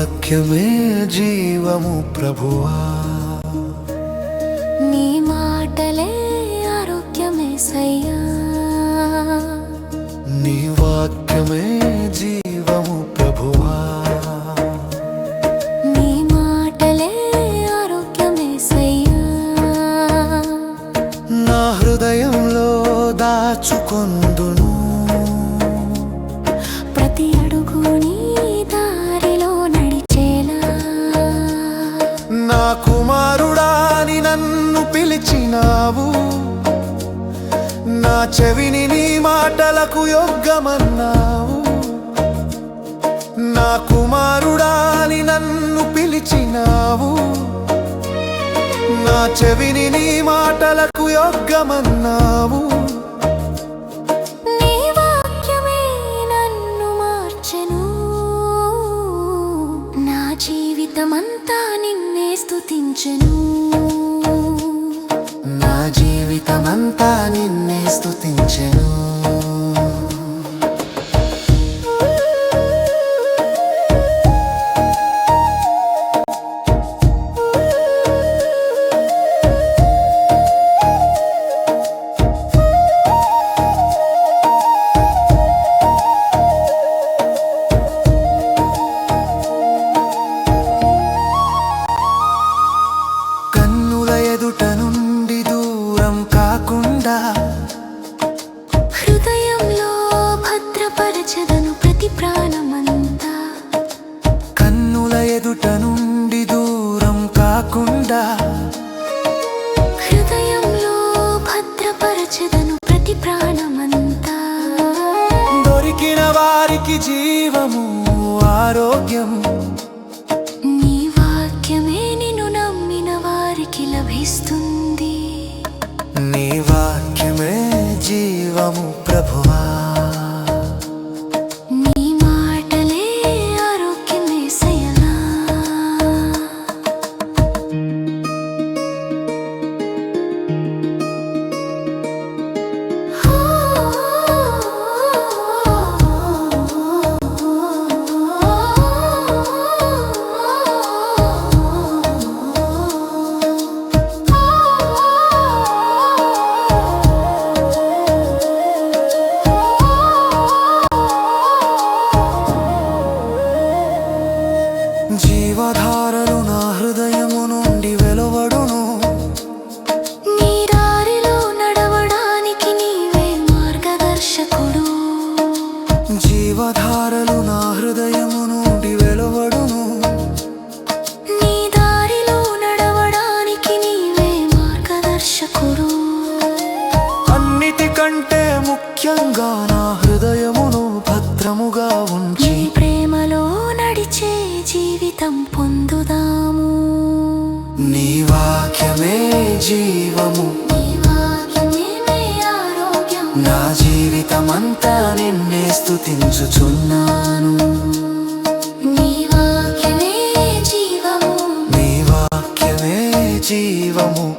వాక్యమే జీవము ప్రభువా. నీ మాటలే ఆరోగ్యమేసయ్యా నీ వాక్యమే జీవము నన్ను పిలిచినావు. నా చెవిని నీ మాటలకు యొగ్గమన్నావు. నా కుమారుడాని నన్ను పిలిచినావు. నా చెవిని నీ మాటలకు యొగ్గమన్నావు. నన్ను మార్చెను. నా జీవితమంతా నిన్నే స్తుతించెను. అంతా నిన్నే స్తుతించెను కాకుండా హృదయంలో భద్రపరచదను ప్రతి ప్రాణమంతా. కన్నుల ఎదుట నుండి దూరం కాకుండా హృదయంలో భద్రపరచదను ప్రతి ప్రాణమంతా. దొరికిన వారికి జీవము ఆరోగ్యం జీవము ప్రభువా నీ వాక్యమే జీవము. నీ జీవితమంతా నిన్నే స్తుతించుచున్నాను. నీ వాక్యమే జీవము. నీ జీవము